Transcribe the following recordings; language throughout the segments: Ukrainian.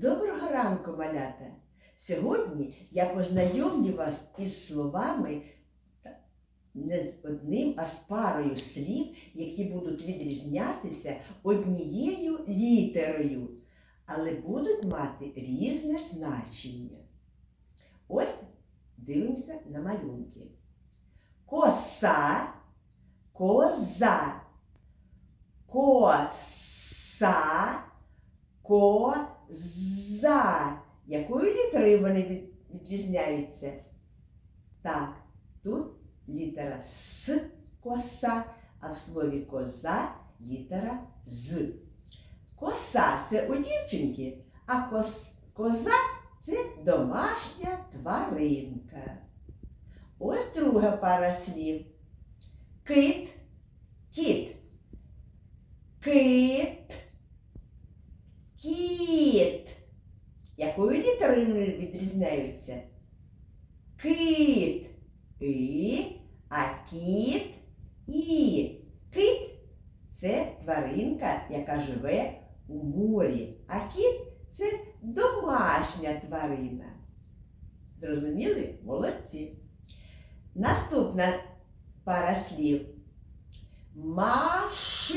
Доброго ранку, малята! Сьогодні я познайомлю вас із словами не з одним, а з парою слів, які будуть відрізнятися однією літерою, але будуть мати різне значення. Ось дивимося на малюнки. Коса, коза, коса, коза. Якою літерою вони відрізняються? Так, тут літера С коса, а в слові коза літера З. Коса це у дівчинки, а кос, коза це домашня тваринка. Ось друга пара слів. Кит, кіт. Кит, кіт. Якою літерою відрізняються? Кит і, а кіт і. Кит це тваринка, яка живе у морі, а кіт це домашня тварина. Зрозуміли? Молодці. Наступна пара слів. Машина,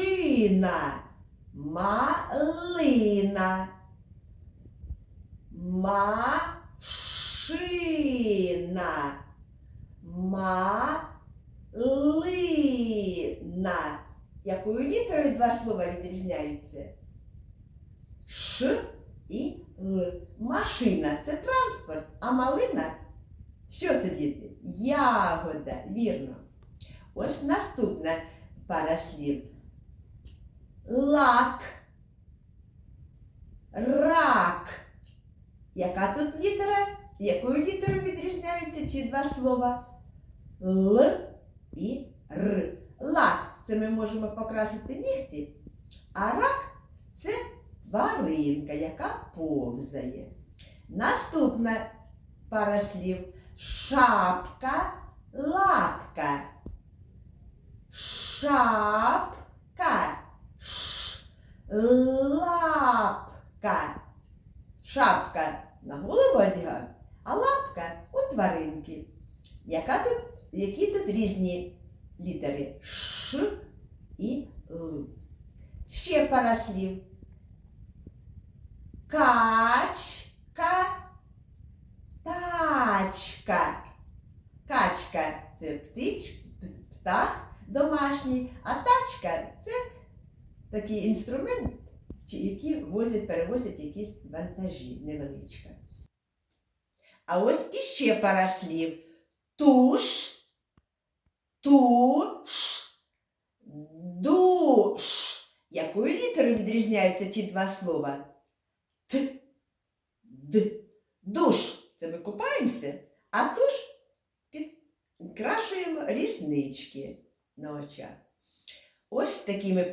малина, машина, малина. Якою літерою два слова відрізняються? Ш і Л. Машина це транспорт, а малина що це, діти? Ягода, вірно. Ось наступна пара слів. Лак. Рак. Яка тут літера? Якою літерою відрізняються ці два слова? Л і Р. Лак це ми можемо покрасити нігті, а рак це тваринка, яка повзає. Наступна пара слів. Шапка, лапка. Шапка. Лапка. Шапка на голову одягав, а лапка у тваринки. Яка тут, які тут різні літери Ш і Л. Ще пара слів. Качка. Тачка. Качка це птич, птах домашній, а тачка такий інструмент, які возять, перевозять якісь вантажі невеличка. А ось іще пара слів. Туш, туш, душ. Якою літерою відрізняються ці два слова? Т, д, душ. Це ми купаємося, а туш підкрашуємо ріснички на очах. Ось такими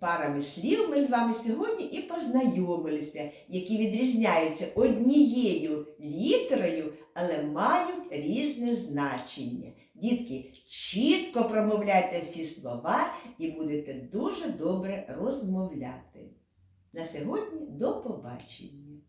парами слів ми з вами сьогодні і познайомилися, які відрізняються однією літерою, але мають різне значення. Дітки, чітко промовляйте всі слова і будете дуже добре розмовляти. На сьогодні до побачення!